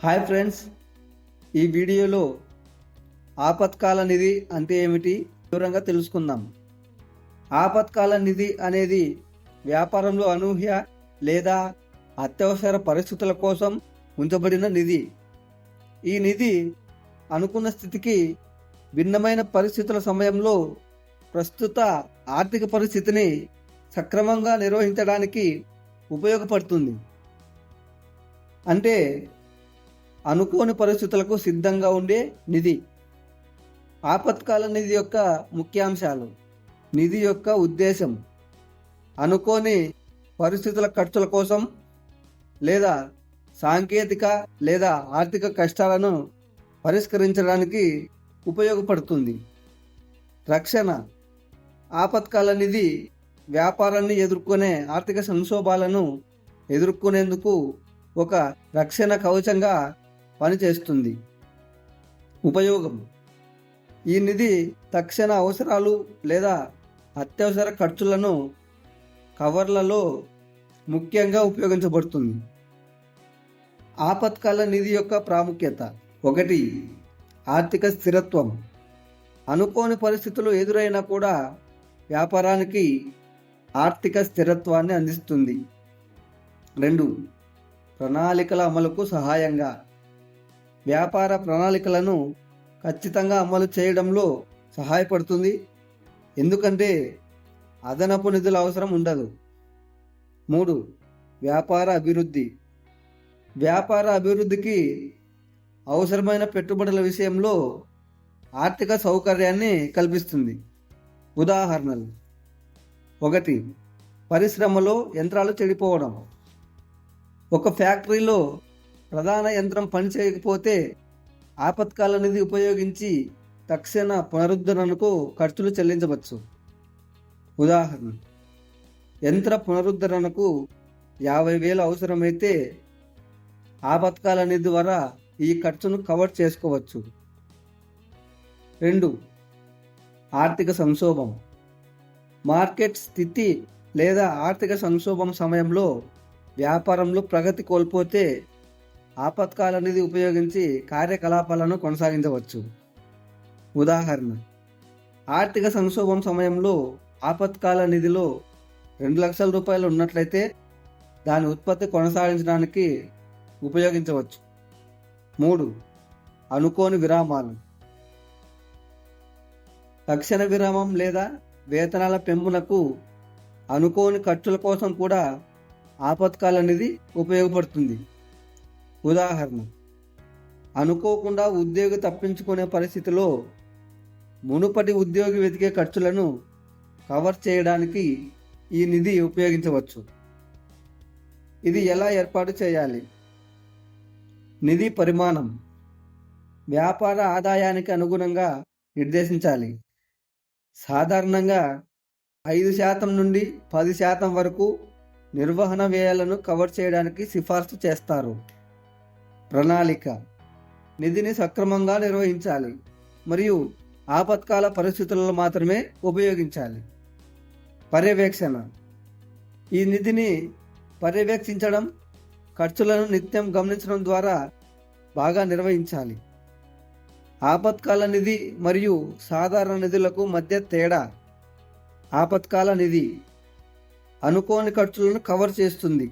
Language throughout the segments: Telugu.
హాయ్ ఫ్రెండ్స్ ఈ వీడియోలో ఆపత్కాల నిధి అంటే ఏమిటి? వివరంగా తెలుసుకుందాం. ఆపత్కాల నిధి అనేది వ్యాపారంలో అనూహ్య లేదా అత్యవసర పరిస్థితుల కోసం ఉంచబడిన నిధి. ఈ నిధి అనుకున్న స్థితికి భిన్నమైన పరిస్థితుల సమయంలో ప్రస్తుత ఆర్థిక పరిస్థితిని సక్రమంగా నిర్వహించడానికి ఉపయోగపడుతుంది. అంటే అనుకోని పరిస్థితులకు సిద్ధంగా ఉండే నిధి. ఆపత్కాల నిధి యొక్క ముఖ్యాంశాలు. నిధి యొక్క ఉద్దేశం. అనుకోని పరిస్థితుల ఖర్చుల కోసం లేదా సాంకేతిక లేదా ఆర్థిక కష్టాలను పరిష్కరించడానికి ఉపయోగపడుతుంది. రక్షణ. ఆపత్కాల నిధి వ్యాపారాన్ని ఎదుర్కొనే ఆర్థిక సంక్షోభాలను ఎదుర్కొనేందుకు ఒక రక్షణ కవచంగా పనిచేస్తుంది. ఉపయోగం. ఈ నిధి తక్షణ అవసరాలు లేదా అత్యవసర ఖర్చులను కవర్లలో ముఖ్యంగా ఉపయోగించబడుతుంది. ఆపత్కాల నిధి యొక్క ప్రాముఖ్యత. ఒకటి ఆర్థిక స్థిరత్వం. అనుకోని పరిస్థితులు ఎదురైనా కూడా వ్యాపారానికి ఆర్థిక స్థిరత్వాన్ని అందిస్తుంది. రెండు ప్రణాళికల అమలుకు సహాయంగా. వ్యాపార ప్రణాళికలను ఖచ్చితంగా అమలు చేయడంలో సహాయపడుతుంది. ఎందుకంటే అదనపు నిధుల అవసరం ఉండదు. మూడు వ్యాపార అభివృద్ధి. వ్యాపార అభివృద్ధికి అవసరమైన పెట్టుబడుల విషయంలో ఆర్థిక సౌకర్యాన్ని కల్పిస్తుంది. ఉదాహరణలు. ఒకటి పరిశ్రమలో యంత్రాలు చెడిపోవడం. ఒక ఫ్యాక్టరీలో ప్రధాన యంత్రం పనిచేయకపోతే ఆపత్కాల నిధి ఉపయోగించి తక్షణ పునరుద్ధరణకు ఖర్చులు చెల్లించవచ్చు. ఉదాహరణ యంత్ర పునరుద్ధరణకు యాభై వేలు అవసరమైతే ఆపత్కాల నిధి ద్వారా ఈ ఖర్చును కవర్ చేసుకోవచ్చు. రెండు ఆర్థిక సంక్షోభం మార్కెట్ స్థితి లేదా ఆర్థిక సంక్షోభం సమయంలో వ్యాపారంలో ప్రగతి కోల్పోతే ఆపత్కాల నిధి ఉపయోగించి కార్యకలాపాలను కొనసాగించవచ్చు. ఉదాహరణ ఆర్థిక సంక్షోభం సమయంలో ఆపత్కాల నిధిలో రెండు లక్షల రూపాయలు ఉన్నట్లయితే దాని ఉత్పత్తి కొనసాగించడానికి ఉపయోగించవచ్చు. మూడు అనుకోని విరామాలు. తక్షణ విరామం లేదా వేతనాల పెంపునకు అనుకోని ఖర్చుల కోసం కూడా ఆపత్కాల నిధి ఉపయోగపడుతుంది. ఉదాహరణ. అనుకోకుండా ఉద్యోగి తప్పించుకునే పరిస్థితిలో మునుపటి ఉద్యోగి వెతికే ఖర్చులను కవర్ చేయడానికి ఈ నిధి ఉపయోగించవచ్చు. ఇది ఎలా ఏర్పాటు చేయాలి? నిధి పరిమాణం వ్యాపార ఆదాయానికి అనుగుణంగా నిర్దేశించాలి. సాధారణంగా ఐదు శాతం నుండి పది శాతం వరకు నిర్వహణ వ్యయాలను కవర్ చేయడానికి సిఫార్సు చేస్తారు. ప్రణాళిక. నిధిని సక్రమంగా నిర్వహించాలి మరియు ఆపత్కాల పరిస్థితులలో మాత్రమే ఉపయోగించాలి. పర్యవేక్షణ. ఈ నిధిని పర్యవేక్షించడం ఖర్చులను నిత్యం గమనించడం ద్వారా బాగా నిర్వహించాలి. ఆపత్కాల నిధి మరియు సాధారణ నిధులకు మధ్య తేడా. ఆపత్కాల నిధి అనుకోని ఖర్చులను కవర్ చేస్తుంది.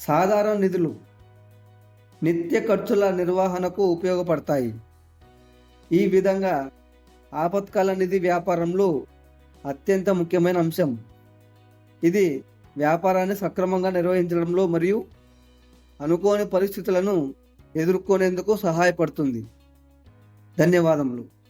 సాధారణ నిధులు. నిత్య ఖర్చుల నిర్వహణకు ఉపయోగపడతాయి. ఈ విధంగా ఆపత్కాల నిధి వ్యాపారంలో అత్యంత ముఖ్యమైన అంశం. ఇది వ్యాపారాన్ని సక్రమంగా నిర్వహించడంలో మరియు అనుకోని పరిస్థితులను ఎదుర్కొనేందుకు సహాయపడుతుంది. ధన్యవాదములు.